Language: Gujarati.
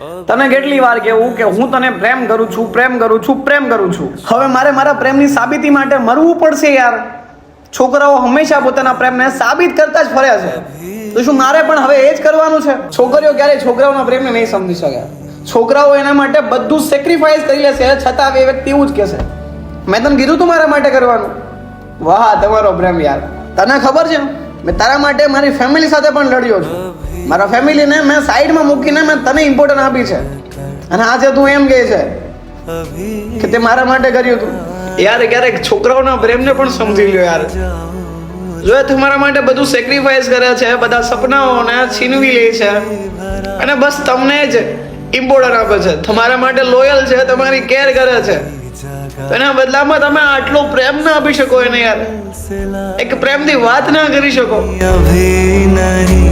તને કેટલી વાર કેવું કે હું તને પ્રેમ કરું છું, પ્રેમ કરું છું, પ્રેમ કરું છું? હવે મારે મારા પ્રેમની સાબિતી માટે મરવું પડશે યાર. છોકરાઓ હંમેશા પોતાના પ્રેમને સાબિત કરતા જ ફર્યા છે. તો શું મારે પણ હવે એ જ કરવાનું છે? છોકરીઓ ક્યારેય છોકરાઓના પ્રેમને નહીં સમજી શકે. છોકરાઓ એના માટે બધું સેક્રિફાઈસ કરી લેશે, છતાં એ વ્યક્તિ એવું જ કહેશે. મેં તને કીધું તું મારા માટે કરવાનું. વાહ, તમારો પ્રેમ યાર. તને ખબર છે? મેં તારા માટે મારી ફેમિલી સાથે પણ લડ્યો છું. મારા ફેમિલીને મેં સાઈડમાં મૂકીને મેં તને ઇમ્પોર્ટન્ટ આપી છે. અને આજે તું એમ કહે છે કે તે મારા માટે કર્યું હતું યાર ક્યારેક છોકરાઓના પ્રેમને પણ સમજી લ્યો યાર. જો એ તમારા માટે બધું સેક્રિફાઈસ કરે છે બધા સપનાઓને છીનવી લે છે અને બસ તમને જ ઇમ્પોર્ટન્ટ આપે છે. તમારા માટે લોયલ છે તમારી કેર કરે છે. એના બદલામાં તમે આટલો પ્રેમ ના આપી શકો એને યાર. એક પ્રેમથી વાત ના કરી શકો. નહીં.